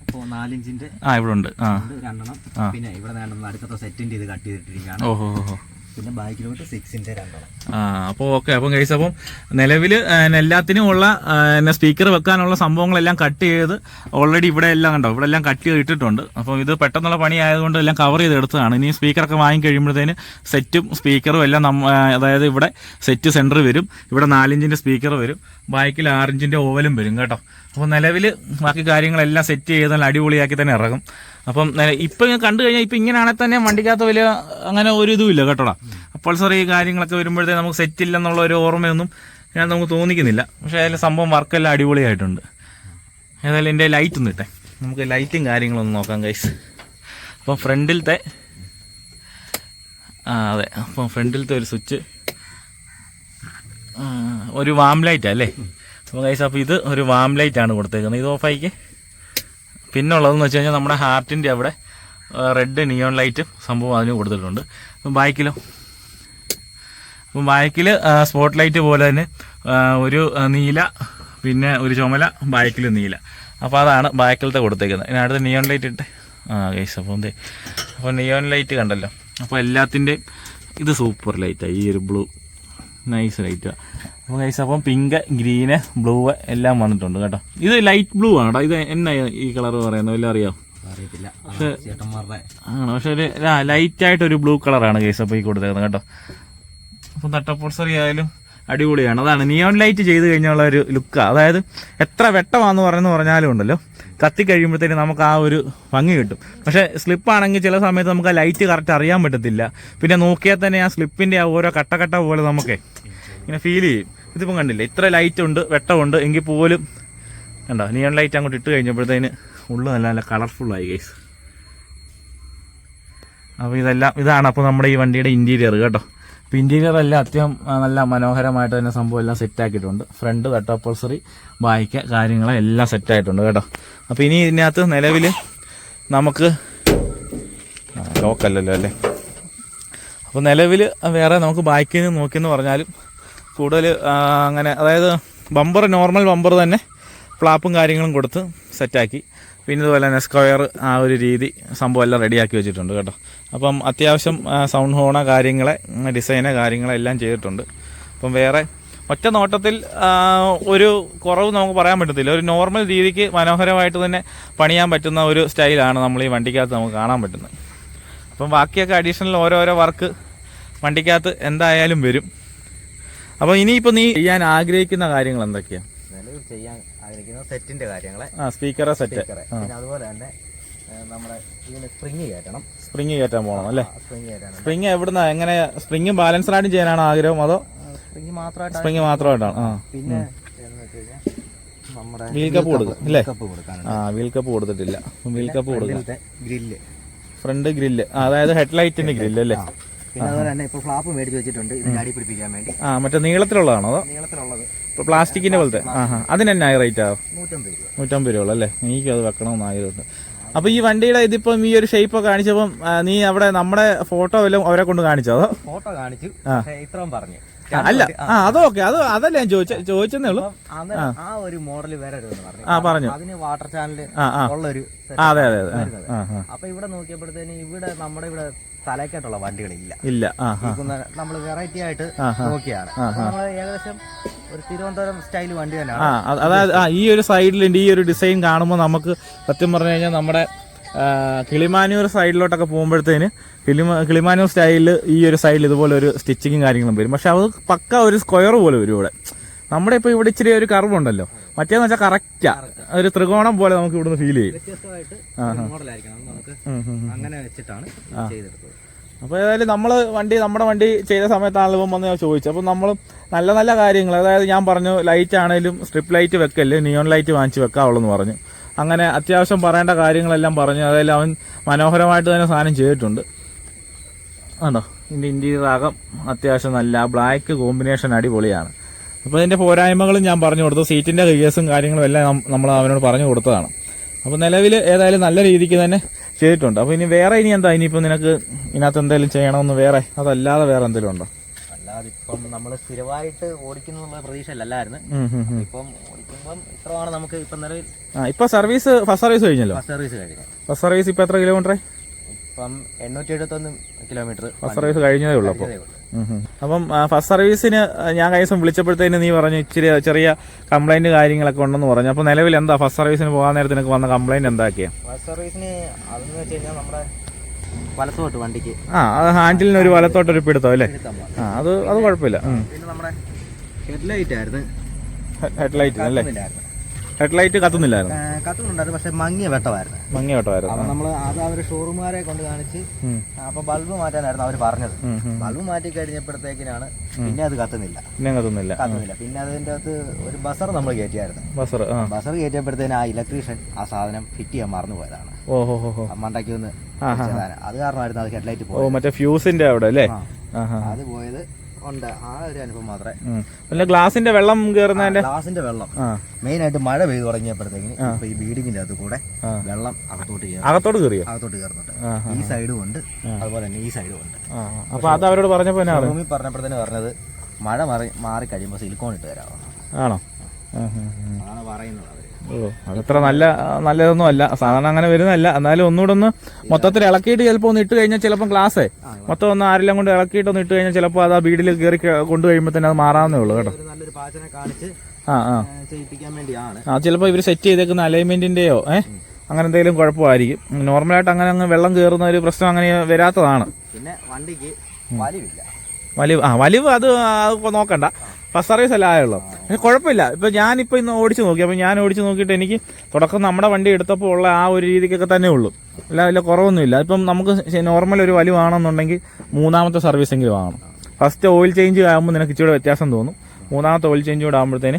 ഇപ്പോൾ നാലിഞ്ചിന്റെ
ആ ഇവിടെ ഉണ്ട്.
രണ്ടെണ്ണം. പിന്നെ ഇവിടെ അടുത്തത്തെ അടുത്ത സെറ്റിന്റെ ഇത് കട്ട് ചെയ്തിട്ടിരിക്കുകയാണ്.
ഓഹോ.
പിന്നെ രണ്ടെണ്ണം.
ആ അപ്പോൾ ഓക്കെ അപ്പം കഴിച്ച അപ്പം നിലവിൽ എല്ലാത്തിനും ഉള്ള സ്പീക്കർ വെക്കാനുള്ള സംഭവങ്ങളെല്ലാം കട്ട് ചെയ്ത് ഓൾറെഡി ഇവിടെ എല്ലാം കണ്ടോ ഇവിടെ എല്ലാം കട്ട് ചെയ്ത് ഇട്ടിട്ടുണ്ട് അപ്പം ഇത് പെട്ടെന്നുള്ള പണി ആയതുകൊണ്ട് എല്ലാം കവർ ചെയ്ത് എടുത്തതാണ്. ഇനി സ്പീക്കറൊക്കെ വാങ്ങി കഴിയുമ്പോഴത്തേന് സെറ്റും സ്പീക്കറും എല്ലാം നമ്മ അതായത് ഇവിടെ സെറ്റ് സെന്റർ വരും. ഇവിടെ നാലിഞ്ചിന്റെ സ്പീക്കർ വരും. ബാക്കിൽ ആറിഞ്ചിന്റെ ഓവലും വരും കേട്ടോ. അപ്പോൾ നിലവിൽ ബാക്കി കാര്യങ്ങളെല്ലാം സെറ്റ് ചെയ്ത് നല്ല അടിപൊളിയാക്കി തന്നെ ഇറങ്ങും. അപ്പം ഇപ്പം കണ്ടു കഴിഞ്ഞാൽ ഇപ്പം ഇങ്ങനെയാണെങ്കിൽ തന്നെ വണ്ടിക്കകത്ത് വലിയ അങ്ങനെ ഒരു ഇതുമില്ല കേട്ടോടാ. ഈ കാര്യങ്ങളൊക്കെ വരുമ്പോഴത്തേ നമുക്ക് സെറ്റ് ഇല്ലെന്നുള്ള ഒരു ഓർമ്മയൊന്നും ഞാൻ നമുക്ക് തോന്നിക്കുന്നില്ല. പക്ഷേ അതിൽ സംഭവം വർക്കെല്ലാം അടിപൊളിയായിട്ടുണ്ട്. ഏതായാലും എന്റെ ലൈറ്റ് ഒന്ന് ഇട്ടെ. നമുക്ക് ലൈറ്റും കാര്യങ്ങളൊന്നും നോക്കാം ഗൈസ് അപ്പം ഫ്രണ്ടിലത്തെ ആ അതെ. അപ്പം ഫ്രണ്ടിലത്തെ ഒരു സ്വിച്ച് ഒരു വാം ലൈറ്റാ അല്ലേ? അപ്പോൾ കൈസ് അപ്പോൾ ഇത് ഒരു വാം ലൈറ്റ് ആണ് കൊടുത്തേക്കുന്നത്. ഇത് ഓഫായിക്ക് പിന്നെ ഉള്ളതെന്ന് വെച്ച് കഴിഞ്ഞാൽ നമ്മുടെ ഹാർട്ടിന്റെ അവിടെ റെഡ് നിയോൺ ലൈറ്റ് സംഭവം അതിന് കൊടുത്തിട്ടുണ്ട്. അപ്പം ബാക്കിലോ അപ്പം ബാക്കിൽ സ്പോട്ട് ലൈറ്റ് പോലെ തന്നെ ഒരു നീല പിന്നെ ഒരു ചുമല ബാക്കിൽ നീല. അപ്പോൾ അതാണ് ബാക്കിലത്തെ കൊടുത്തേക്കുന്നത്. ഇനി അടുത്ത നിയോൺ ലൈറ്റ് ഇട്ട് ആ ഗൈസ് അപ്പോൾ എന്തേ? അപ്പോൾ നിയോൺ ലൈറ്റ് കണ്ടല്ലോ. അപ്പോൾ എല്ലാത്തിന്റെയും ഇത് സൂപ്പർ ലൈറ്റാണ് ഈ ഒരു ബ്ലൂ നൈസ് ലൈറ്റ് അപ്പോൾ ഗൈസ് അപ്പം പിങ്ക് ഗ്രീന് ബ്ലൂ എല്ലാം വന്നിട്ടുണ്ട് കേട്ടോ. ഇത് ലൈറ്റ് ബ്ലൂ ആണ് കേട്ടോ ഇത് എന്നാ ഈ കളർ പറയുന്നത്? വല്ല അറിയാം?
അറിയത്തില്ല.
ആണ്? പക്ഷെ ഒരു ലൈറ്റ് ആയിട്ട് ഒരു ബ്ലൂ കളറാണ് കേസ് അപ്പോൾ ഈ കൊടുത്തേക്കുന്നത് കേട്ടോ. അപ്പം തട്ടപ്പോസറി ആയാലും അടിപൊളിയാണ്. അതാണ് നിയോൺ ലൈറ്റ് ചെയ്ത് കഴിഞ്ഞുള്ള ഒരു ലുക്ക് അതായത് എത്ര വെട്ടമാണെന്ന് പറയുന്നത് പറഞ്ഞാലും ഉണ്ടല്ലോ. കത്തി കഴിയുമ്പോഴത്തേന് നമുക്ക് ആ ഒരു ഭംഗി കിട്ടും. പക്ഷേ സ്ലിപ്പാണെങ്കിൽ ചില സമയത്ത് നമുക്ക് ആ ലൈറ്റ് കറക്റ്റ് അറിയാൻ പറ്റത്തില്ല. പിന്നെ നോക്കിയാൽ തന്നെ ആ സ്ലിപ്പിന്റെ ആ ഓരോ കട്ടക്കട്ട പോലെ നമുക്ക് ഇങ്ങനെ ഫീൽ ചെയ്യും. ഇതിപ്പം കണ്ടില്ല ഇത്ര ലൈറ്റ് ഉണ്ട് വെട്ടമുണ്ട്. എങ്കിൽ പോലും കണ്ടോ നിയോൺ ലൈറ്റ് അങ്ങോട്ട് ഇട്ട് കഴിഞ്ഞപ്പോഴത്തേന് ഉള്ളു നല്ല നല്ല കളർഫുള്ളായി ഗൈസ് അപ്പോൾ ഇതെല്ലാം ഇതാണ് അപ്പോൾ നമ്മുടെ ഈ വണ്ടിയുടെ ഇന്റീരിയർ കേട്ടോ. അപ്പോൾ ഇന്റീരിയർ എല്ലാം അത്യം നല്ല മനോഹരമായിട്ട് തന്നെ സംഭവം എല്ലാം സെറ്റ് ആക്കിയിട്ടുണ്ട്. ഫ്രണ്ട് തട്ടോപ്പൾസറി ബായ്ക്ക് കാര്യങ്ങളെല്ലാം സെറ്റ് ആയിട്ടുണ്ട് കേട്ടോ. അപ്പോൾ ഇനി ഇതിനകത്ത് നിലവിൽ നമുക്ക് ലോക്കല്ലല്ലോ അല്ലേ? അപ്പോൾ നിലവിൽ വേറെ നമുക്ക് ബാക്കിൽ നിന്ന് നോക്കിയെന്ന് പറഞ്ഞാലും കൂടുതൽ അങ്ങനെ അതായത് ബമ്പർ നോർമൽ ബമ്പർ തന്നെ ഫ്ലാപ്പും കാര്യങ്ങളും കൊടുത്ത് സെറ്റാക്കി പിന്നെ ഇതുപോലെ തന്നെ സ്ക്വയർ ആ ഒരു രീതി സംഭവം എല്ലാം റെഡിയാക്കി വെച്ചിട്ടുണ്ട് കേട്ടോ. അപ്പം അത്യാവശ്യം സൗണ്ട് ഹോണ കാര്യങ്ങളെ ഡിസൈനോ കാര്യങ്ങളെ എല്ലാം ചെയ്തിട്ടുണ്ട്. അപ്പം വേറെ ഒറ്റ നോട്ടത്തിൽ ഒരു കുറവ് നമുക്ക് പറയാൻ പറ്റത്തില്ല. ഒരു നോർമൽ രീതിക്ക് മനോഹരമായിട്ട് തന്നെ പണിയാൻ പറ്റുന്ന ഒരു സ്റ്റൈലാണ് നമ്മൾ ഈ വണ്ടിക്കകത്ത് നമുക്ക് കാണാൻ പറ്റുന്നത്. അപ്പം ബാക്കിയൊക്കെ അഡീഷണൽ ഓരോരോ വർക്ക് വണ്ടിക്കകത്ത് എന്തായാലും വരും. അപ്പോൾ ഇനിയിപ്പോൾ നീ ചെയ്യാൻ ആഗ്രഹിക്കുന്ന കാര്യങ്ങൾ എന്തൊക്കെയാണ്
ചെയ്യാൻ ആഗ്രഹിക്കുന്ന സെറ്റിന്റെ കാര്യങ്ങളെ.
ആ സ്പീക്കറെ സെറ്റ്.
സ്പീക്കറ്. പിന്നെ അതുപോലെ തന്നെ നമ്മുടെ ഇതിന് സ്പ്രിങ് കയറ്റണം.
സ്പ്രിങ് കയറ്റാൻ പോകണം അല്ലേ?
സ്പ്രിങ് കയറ്റണം
സ്പ്രിങ് എവിടുന്ന? എങ്ങനെ സ്പ്രിങ്ങും ബാലൻസ് ആയിട്ടും ചെയ്യാനാണ് ആഗ്രഹം അതോ
സ്പ്രിങ് മാത്രമായിട്ട്
സ്പ്രിങ് മാത്രമായിട്ടാണ്?
പിന്നെ നമ്മുടെ
വീൽ കപ്പ് കൊടുക്കും അല്ലേ ആ വീൽ കപ്പ് കൊടുത്തിട്ടില്ല. വീൽ കപ്പ് കൊടുക്കാം.
ഗ്രില്ല്.
Front grill. അതായത് ഹെഡ്ലൈറ്റിന്റെ ഗ്രില്ല് അല്ലേ?
പിന്നെ അതുപോലെ തന്നെ ഇപ്പൊ ഫ്ലാപ്പ് മേടിച്ച് വെച്ചിട്ടുണ്ട്. ഇതിന്റെ അടി പിടിപ്പിക്കാൻ വേണ്ടി.
ആ മറ്റേ നീളത്തിലുള്ളതാണോ അതോ?
നീളത്തിലുള്ളത്.
ഇപ്പൊ പ്ലാസ്റ്റിക്കിന്റെ പോലത്തെ. ആ ഹാ അതിനെന്നാ റേറ്റ് ആവും
നൂറ്റമ്പത് രൂപ.
നൂറ്റമ്പത് രൂപ അല്ലേ? എനിക്ക് അത് വെക്കണമെന്ന് ആയതുകൊണ്ട് അപ്പൊ ഈ വണ്ടിയുടെ ഇതിപ്പം ഈ ഒരു ഷേപ്പ് കാണിച്ചപ്പം നീ അവിടെ നമ്മുടെ ഫോട്ടോ വല്ലതും അവരെ കൊണ്ട് കാണിച്ചോ അതോ?
ഫോട്ടോ കാണിച്ചു. ഇത്രയും പറഞ്ഞു.
അല്ല. ആ അതൊക്കെ അത് അതല്ല ഞാൻ ചോദിച്ച ചോദിച്ചേ ഉള്ളൂ.
ആ. ഒരു മോഡൽ വേറെ
ആ പറഞ്ഞു.
അതിന് വാട്ടർ ചാനൽ ഉള്ളൊരു
അതെ അതെ അതെ.
അപ്പൊ ഇവിടെ നോക്കിയപ്പോഴത്തേന് ഇവിടെ നമ്മുടെ ഇവിടെ തലക്കായിട്ടുള്ള വണ്ടികളില്ല.
ഇല്ല.
നമ്മൾ വെറൈറ്റി ആയിട്ട് നോക്കിയാണ്. നമ്മൾ ഏകദേശം ഒരു തിരുവനന്തപുരം സ്റ്റൈൽ വണ്ടി തന്നെയാണ്.
അത് അതായത് ഈ ഒരു സൈഡിലുണ്ട് ഈ ഒരു ഡിസൈൻ കാണുമ്പോൾ നമുക്ക് സത്യം പറഞ്ഞു കഴിഞ്ഞാൽ നമ്മുടെ കിളിമാനൂർ സൈഡിലോട്ടൊക്കെ പോകുമ്പോഴത്തേന് കിളിമ കിളിമാനൂർ സ്റ്റൈലിൽ ഈ ഒരു സൈഡിൽ ഇതുപോലെ ഒരു സ്റ്റിച്ചിങ്ങും കാര്യങ്ങളും വരും. പക്ഷെ അത് പക്ക ഒരു സ്ക്വയർ പോലെ വരും ഇവിടെ. നമ്മുടെ ഇപ്പോൾ ഇവിടെ ഇച്ചിരി ഒരു കർവ് ഉണ്ടല്ലോ. മറ്റേന്ന് വെച്ചാൽ കറക്റ്റാ ഒരു ത്രികോണം പോലെ നമുക്ക് ഇവിടുന്ന് ഫീൽ ചെയ്യും.
അങ്ങനെ വെച്ചിട്ടാണ് ചെയ്തെടുത്തത്.
അപ്പോൾ ഏതായാലും നമ്മൾ വണ്ടി നമ്മുടെ വണ്ടി ചെയ്ത സമയത്താണ് ഇപ്പം വന്ന് ഞാൻ ചോദിച്ചു അപ്പോൾ നമ്മൾ നല്ല നല്ല കാര്യങ്ങൾ അതായത് ഞാൻ പറഞ്ഞു ലൈറ്റ് ആണെങ്കിലും സ്ട്രിപ്പ് ലൈറ്റ് വെക്കല്ലേ നിയോൺ ലൈറ്റ് വാങ്ങിച്ച് വെക്കാവുള്ളൂ എന്ന് പറഞ്ഞു. അങ്ങനെ അത്യാവശ്യം പറയേണ്ട കാര്യങ്ങളെല്ലാം പറഞ്ഞു. അതായത് അവൻ മനോഹരമായിട്ട് തന്നെ സാധനം ചെയ്തിട്ടുണ്ട്. ആണോ ഇതിന്റെ ഇന്റീരിയർ ആകം അത്യാവശ്യം നല്ല ബ്ലാക്ക് കോമ്പിനേഷൻ അടിപൊളിയാണ്. അപ്പോൾ ഇതിന്റെ പോരായ്മകളും ഞാൻ പറഞ്ഞു കൊടുത്തു. സീറ്റിന്റെ കേസും കാര്യങ്ങളും എല്ലാം നമ്മൾ അവനോട് പറഞ്ഞു കൊടുത്തതാണ്. അപ്പോൾ നിലവിൽ ഏതായാലും നല്ല രീതിക്ക് തന്നെ ചെയ്തിട്ടുണ്ട്. അപ്പോൾ ഇനി വേറെ ഇനി എന്താ? ഇനിയിപ്പോൾ നിനക്ക് ഇതിനകത്ത് എന്തെങ്കിലും ചെയ്യണമെന്ന് വേറെ അതല്ലാതെ വേറെ എന്തെങ്കിലും ഉണ്ടോ?
അല്ലാതെ ഇപ്പം നമ്മൾ സ്ഥിരമായിട്ട് ഓടിക്കുന്ന പ്രതീക്ഷയിലല്ലായിരുന്നു. ഇപ്പം ഓടിക്കുമ്പം ഇത്രമാണ് നമുക്ക് ഇപ്പം നിലവിൽ
ആ സർവീസ് ഫസ്റ്റ് സർവീസ് കഴിഞ്ഞല്ലോ?
ഫസ്റ്റ് സർവീസ് കഴിഞ്ഞു.
ഫസ്റ്റ് സർവീസ് ഇപ്പൊ എത്ര കിലോമീറ്റർ
ഇപ്പം എണ്ണൂറ്റി എഴുപത്തൊന്ന് കിലോമീറ്റർ
സർവീസ് കഴിഞ്ഞതേ ഉള്ളൂ അപ്പോൾ. അപ്പം ഫസ്റ്റ് സർവീസിന് ഞാൻ കഴിഞ്ഞ ദിവസം വിളിച്ചപ്പോഴത്തേന് നീ പറഞ്ഞു ഇച്ചിരി ചെറിയ കംപ്ലൈന്റ് കാര്യങ്ങളൊക്കെ ഉണ്ടെന്ന് പറഞ്ഞു. അപ്പോൾ നിലവിൽ എന്താ? ഫസ്റ്റ് സർവീസിന് പോകാൻ നേരത്തെ നിനക്ക് വന്ന കംപ്ലൈന്റ് എന്താക്കിയാ
ഫസ്റ്റ് സർവീസിന് അതെന്ന് വെച്ച് കഴിഞ്ഞാൽ നമ്മുടെ വലത്തോട്ട് വണ്ടിക്ക്.
ആ അത് ഹാൻഡിലിന് ഒരു വലത്തോട്ടൊരു പിടുത്തം അല്ലേ. ആ അത് അത് കുഴപ്പമില്ല.
പിന്നെ നമ്മുടെ ഹെഡ്ലൈറ്റ് ആയിരുന്നു.
ഹെഡ്ലൈറ്റ് അല്ലേ? ഹെഡ്ലൈറ്റ് കത്തുന്നില്ലായിരുന്നു.
കത്തുന്നുണ്ടായിരുന്നു പക്ഷെ മങ്ങിയ വെട്ടമായിരുന്നു.
മങ്ങിയ
വെട്ടമായിരുന്നു. നമ്മൾ അത് അവർ ഷോറൂമുകാരെ കൊണ്ട് കാണിച്ച്. അപ്പൊ ബൾബ് മാറ്റാനായിരുന്നു അവർ പറഞ്ഞത്. ബൾബ് മാറ്റി കഴിഞ്ഞപ്പോഴത്തേക്കിനാണ് പിന്നെ അത് കത്തുന്നില്ല.
പിന്നെ കത്തുന്നില്ല.
കത്തുന്നില്ല. പിന്നെ അതിന്റെ അകത്ത് ഒരു ബസർ നമ്മൾ കയറ്റിയായിരുന്നു.
ബസർ
ബസർ കയറ്റിയപ്പോഴത്തേന് ആ ഇലക്ട്രീഷ്യൻ ആ സാധനം ഫിറ്റ് ചെയ്യാൻ മറന്നു പോയതാണ് ഓഹോ മണ്ടയ്ക്ക് ഒന്ന് അത് കാരണമായിരുന്നു അത് ഹെഡ്ലൈറ്റ് പോയത്.
മറ്റേ ഫ്യൂസിന്റെ അവിടെ അല്ലേ?
അത് പോയത് ഉണ്ട്. ആ ഒരു അനുഭവം മാത്രമേ.
പിന്നെ ഗ്ലാസിന്റെ വെള്ളം കയറുന്നതിന്റെ
ഗ്ലാസിന്റെ വെള്ളം. മെയിൻ ആയിട്ട് മഴ പെയ്തു തുടങ്ങിയപ്പോഴത്തേക്കിന് ഇപ്പൊ ഈ ബീഡിങ്ങിന്റെ അകത്ത് കൂടെ വെള്ളം അകത്തോട്ട്
അകത്തോട്ട് കയറി
അകത്തോട്ട് കയറുന്നുണ്ട്. ഈ സൈഡും ഉണ്ട്. അതുപോലെ തന്നെ ഈ സൈഡും ഉണ്ട്.
അപ്പൊ അത് അവരോട് പറഞ്ഞപ്പോ
പറഞ്ഞപ്പോഴത്തേന് പറഞ്ഞത് മഴ മാറി മാറി കഴിയുമ്പോൾ സിലിക്കോൺ ഇട്ട് തരാമോ
ആണോ? ഓ അതത്ര നല്ല നല്ലതൊന്നും അല്ല. സാധാരണ അങ്ങനെ വരുന്നതല്ല. എന്നാലും ഒന്നുകൂടെ ഒന്ന് മൊത്തത്തിൽ ഇളക്കിയിട്ട് ചിലപ്പോൾ ഒന്ന് ഇട്ട് കഴിഞ്ഞാൽ ചിലപ്പോൾ ഗ്ലാസ്സേ. മൊത്തം ഒന്ന് ആരെല്ലാം കൊണ്ട് ഇളക്കിയിട്ട് ഒന്ന് ഇട്ട് കഴിഞ്ഞാൽ ചിലപ്പോൾ അത് ആ വീടിൽ കയറി കൊണ്ടു കഴിയുമ്പോൾ തന്നെ അത് മാറാവുന്നേ ഉള്ളൂ കേട്ടോ. ആ ആ. ആ ചിലപ്പോൾ ഇവർ സെറ്റ് ചെയ്തേക്കുന്ന അലൈൻമെന്റിന്റെയോ ഏ? അങ്ങനെ എന്തെങ്കിലും കുഴപ്പമായിരിക്കും. നോർമലായിട്ട് അങ്ങനെ അങ്ങ് വെള്ളം കയറുന്ന ഒരു പ്രശ്നം അങ്ങനെ വരാത്തതാണ്.
പിന്നെ വണ്ടിക്ക് വലിവില്ല.
വലിവ് ആ വലിവ് അത് നോക്കണ്ട. ഫസ്റ്റ് സർവീസ് അല്ല ആയുള്ളൂ പക്ഷെ കുഴപ്പമില്ല. ഇപ്പം ഞാനിപ്പോൾ ഇന്ന് ഓടിച്ചു നോക്കി. അപ്പം ഞാൻ ഓടിച്ചു നോക്കിയിട്ട് എനിക്ക് തുടക്കം നമ്മുടെ വണ്ടി എടുത്തപ്പോൾ ഉള്ള ആ ഒരു രീതിക്കൊക്കെ തന്നെ ഉള്ളൂ. അല്ല വലിയ കുറവൊന്നുമില്ല. ഇപ്പം നമുക്ക് നോർമൽ ഒരു വലിവാണെന്നുണ്ടെങ്കിൽ മൂന്നാമത്തെ സർവീസ് എങ്കിലും വാങ്ങണം ഫസ്റ്റ് ഓയിൽ ചേഞ്ച് ആകുമ്പോൾ നിനക്ക് ഇച്ചിരി വ്യത്യാസം തോന്നും. മൂന്നാമത്തെ ഓയിൽ ചേഞ്ച് കൂടെ ആകുമ്പോഴത്തേന്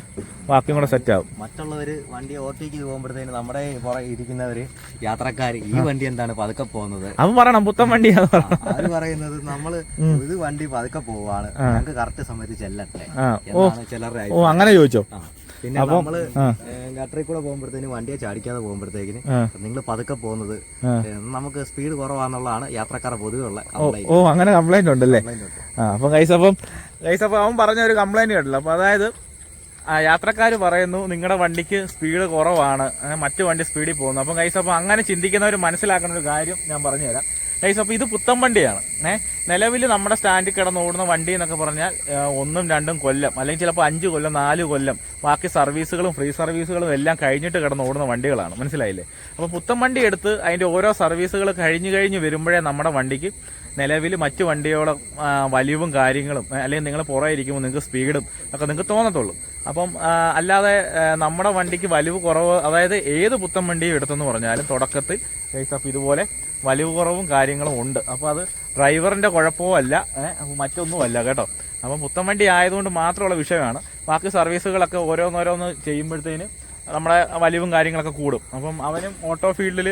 ബാക്കിയും കൂടെ സെറ്റ് ആവും.
മറ്റുള്ളവർ വണ്ടി ഓവർടേക്ക് പോകുമ്പോഴത്തേന് നമ്മുടെ പുറകെ ഇരിക്കുന്നവര് യാത്രക്കാർ ഈ വണ്ടി എന്താണ് പതുക്കെ പോകുന്നത്?
അവൻ പറയണം പുത്തൻ വണ്ടി അത് പറയണം
അവർ പറയുന്നത് നമ്മൾ ഇത് വണ്ടി പതുക്കെ പോവാണ് ഞങ്ങൾക്ക് കറക്റ്റ് സമയത്ത് ചെല്ലട്ടെ
ഓ. അങ്ങനെ ചോദിച്ചോ.
പിന്നെ നമ്മൾ ഗട്ടറിൽ കൂടെ പോകുമ്പോഴത്തേന് വണ്ടിയെ ചാടിക്കാതെ പോകുമ്പോഴത്തേക്കിന് നിങ്ങൾ പതുക്കെ പോകുന്നത്. നമുക്ക് സ്പീഡ് കുറവാന്നുള്ളതാണ് യാത്രക്കാരെ പൊതുവെ ഉള്ള
ഓ അങ്ങനെ കംപ്ലൈന്റ് ഉണ്ടല്ലേ?
അപ്പൊ
കൈസപ്പം അപ്പം കൈസ് അപ്പം കൈസ് അവൻ പറഞ്ഞ ഒരു കംപ്ലൈന്റ് കേട്ടല്ലോ. അപ്പൊ അതായത് യാത്രക്കാർ പറയുന്നു നിങ്ങളുടെ വണ്ടിക്ക് സ്പീഡ് കുറവാണ്. മറ്റു വണ്ടി സ്പീഡിൽ പോകുന്നു. അപ്പം കൈസ് അപ്പം അങ്ങനെ ചിന്തിക്കുന്നവർ മനസ്സിലാക്കുന്ന ഒരു കാര്യം ഞാൻ പറഞ്ഞുതരാം. കൈസ് അപ്പോൾ ഇത് പുത്തൻ വണ്ടിയാണ്. ഏ നിലവിൽ നമ്മുടെ സ്റ്റാൻഡിൽ കിടന്ന് ഓടുന്ന വണ്ടി എന്നൊക്കെ പറഞ്ഞാൽ ഒന്നും രണ്ടും കൊല്ലം അല്ലെങ്കിൽ ചിലപ്പോൾ അഞ്ച് കൊല്ലം നാല് കൊല്ലം ബാക്കി സർവീസുകളും ഫ്രീ സർവീസുകളും എല്ലാം കഴിഞ്ഞിട്ട് കിടന്ന് ഓടുന്ന വണ്ടികളാണ്. മനസ്സിലായില്ലേ? അപ്പോൾ പുത്തൻ വണ്ടി എടുത്ത് അതിന്റെ ഓരോ സർവീസുകൾ കഴിഞ്ഞ് കഴിഞ്ഞ് വരുമ്പോഴേ നമ്മുടെ വണ്ടിക്ക് നിലവിൽ മറ്റു വണ്ടിയോടെ ആ, വലിവും കാര്യങ്ങളും അല്ലെങ്കിൽ നിങ്ങൾ പുറകെ ഇരിക്കുമ്പോൾ നിങ്ങൾക്ക് സ്പീഡും ഒക്കെ നിങ്ങൾക്ക് തോന്നത്തുള്ളൂ. അപ്പം അല്ലാതെ നമ്മുടെ വണ്ടിക്ക് വലിവ് കുറവ് അതായത് ഏത് പുത്തൻ വണ്ടിയും എടുത്തെന്ന് പറഞ്ഞാലും തുടക്കത്തിൽ അപ്പോൾ ഇതുപോലെ വലിവ് കുറവും കാര്യങ്ങളും ഉണ്ട്. അപ്പോൾ അത് ഡ്രൈവറിന്റെ കുഴപ്പമോ അല്ല ഏ, മറ്റൊന്നും അല്ല കേട്ടോ. അപ്പം പുത്തൻ വണ്ടി ആയതുകൊണ്ട് മാത്രമുള്ള വിഷയമാണ്. ബാക്കി സർവീസുകളൊക്കെ ഓരോന്നോരോന്ന് ചെയ്യുമ്പോഴത്തേന് നമ്മുടെ വലിവും കാര്യങ്ങളൊക്കെ കൂടും. അപ്പം അവനും ഓട്ടോ ഫീൽഡിൽ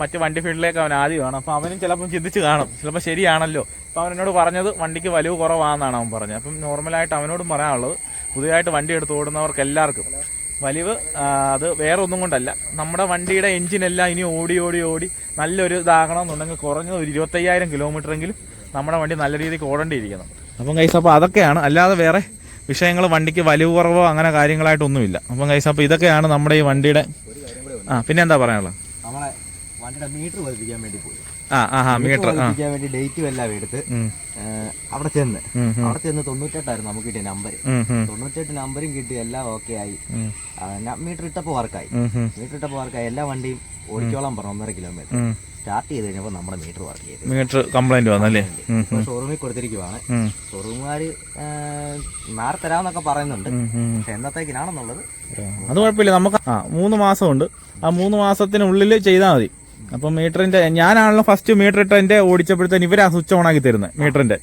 മറ്റ് വണ്ടി ഫീൽഡിലേക്ക് അവൻ ആദ്യമാണ്. അപ്പം അവനും ചിലപ്പം ചിന്തിച്ച് കാണും. ചിലപ്പോൾ ശരിയാണല്ലോ. അപ്പം അവൻ എന്നോട് പറഞ്ഞത് വണ്ടിക്ക് വലിവ് കുറവാണെന്നാണ് അവൻ പറഞ്ഞത്. അപ്പം നോർമലായിട്ട് അവനോടും പറയാനുള്ളത് പുതിയതായിട്ട് വണ്ടി എടുത്ത് ഓടുന്നവർക്ക് എല്ലാവർക്കും. വലിവ് അത് വേറെ ഒന്നും കൊണ്ടല്ല. നമ്മുടെ വണ്ടിയുടെ എഞ്ചിനെല്ലാം ഇനി ഓടി ഓടി ഓടി നല്ലൊരു ഇതാകണമെന്നുണ്ടെങ്കിൽ കുറഞ്ഞത് ഒരു ഇരുപത്തയ്യായിരം കിലോമീറ്ററെങ്കിലും നമ്മുടെ വണ്ടി നല്ല രീതിക്ക് ഓടേണ്ടിയിരിക്കണം അപ്പം കൈസ് അപ്പോൾ അതൊക്കെയാണ്. അല്ലാതെ വേറെ വിഷയങ്ങൾ വണ്ടിക്ക് വലിവ് കുറവോ അങ്ങനെ കാര്യങ്ങളായിട്ടൊന്നുമില്ല. അപ്പം കൈസ് അപ്പോൾ ഇതൊക്കെയാണ് നമ്മുടെ ഈ വണ്ടിയുടെ. ആ പിന്നെ എന്താ പറയാനുള്ളത്?
നമ്മളെ വണ്ടിയുടെ മീറ്റർ വർദ്ധിപ്പിക്കാൻ വേണ്ടി പോയി.
മീറ്റർ
വേണ്ടി ഡേറ്റും എല്ലാം എടുത്ത് അവിടെ ചെന്ന് അവിടെ ചെന്ന് തൊണ്ണൂറ്റെട്ടായിരുന്നു നമുക്ക് കിട്ടിയ നമ്പർ തൊണ്ണൂറ്റെട്ട് നമ്പരും കിട്ടി എല്ലാം ഓക്കെ ആയി. മീറ്റർ ഇട്ടപ്പോൾ വർക്കായി മീറ്റർ ഇട്ടപ്പോൾ വർക്കായി എല്ലാ വണ്ടിയും ഓടിച്ചോളാൻ പറഞ്ഞു ഒന്നര കിലോമീറ്റർ സ്റ്റാർട്ട് ചെയ്ത് കഴിഞ്ഞപ്പോൾ നമ്മുടെ മീറ്റർ വർക്ക് ചെയ്തു.
മീറ്റർ കംപ്ലൈന്റ് വന്നല്ലേ?
ഷോറൂമിൽ കൊടുത്തിരിക്കുവാണ്. ഷോറൂമുകാർ നാളെ തരാമെന്നൊക്കെ പറയുന്നുണ്ട്. പക്ഷെ എന്നത്തേക്കിനാണെന്നുള്ളത്
അത് കുഴപ്പമില്ല. നമുക്ക് ആ മൂന്ന് മാസമുണ്ട്. ആ മൂന്ന് മാസത്തിനുള്ളിൽ ചെയ്താൽ മതി. അപ്പം മീറ്ററിന്റെ ഞാനാണല്ലോ ഫസ്റ്റ് മീറ്റർ ഇട്ട് എന്റെ ഓടിച്ചപ്പോഴത്തേന് ഇവരാ സ്വിച്ച് ഓൺ ആക്കി തരുന്നത് മീറ്ററിന്റെ.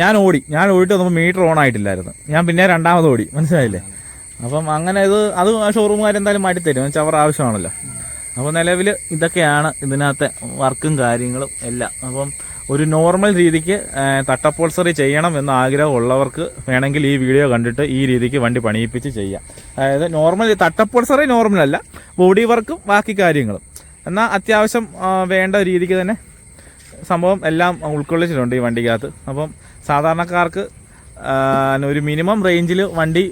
ഞാൻ ഓടി ഞാൻ ഓടിട്ട് വന്നപ്പോൾ മീറ്റർ ഓൺ ആയിട്ടില്ലായിരുന്നു. ഞാൻ പിന്നെ രണ്ടാമത് ഓടി മനസ്സിലായില്ലേ? അപ്പം അങ്ങനെ ഇത് അത് ഷോറൂമുകാർ എന്തായാലും മാറ്റി തരും വെച്ചാൽ അവർ ആവശ്യമാണല്ലോ. അപ്പോൾ നിലവിൽ ഇതൊക്കെയാണ് ഇതിനകത്തെ വർക്കും കാര്യങ്ങളും എല്ലാം. അപ്പം ഒരു നോർമൽ രീതിക്ക് തട്ടപ്പോൾസറി ചെയ്യണം എന്ന് ആഗ്രഹമുള്ളവർക്ക് വേണമെങ്കിൽ ഈ വീഡിയോ കണ്ടിട്ട് ഈ രീതിക്ക് വണ്ടി പണിയിപ്പിച്ച് ചെയ്യാം. അതായത് നോർമൽ തട്ടപ്പോൾസറി നോർമൽ അല്ല ബോഡി വർക്കും ബാക്കി കാര്യങ്ങളും. എന്നാൽ അത്യാവശ്യം വേണ്ട രീതിക്ക് തന്നെ സംഭവം എല്ലാം ഉൾക്കൊള്ളിച്ചിട്ടുണ്ട് ഈ വണ്ടിക്കകത്ത്. അപ്പം സാധാരണക്കാർക്ക് ഒരു മിനിമം റേഞ്ചിൽ വണ്ടി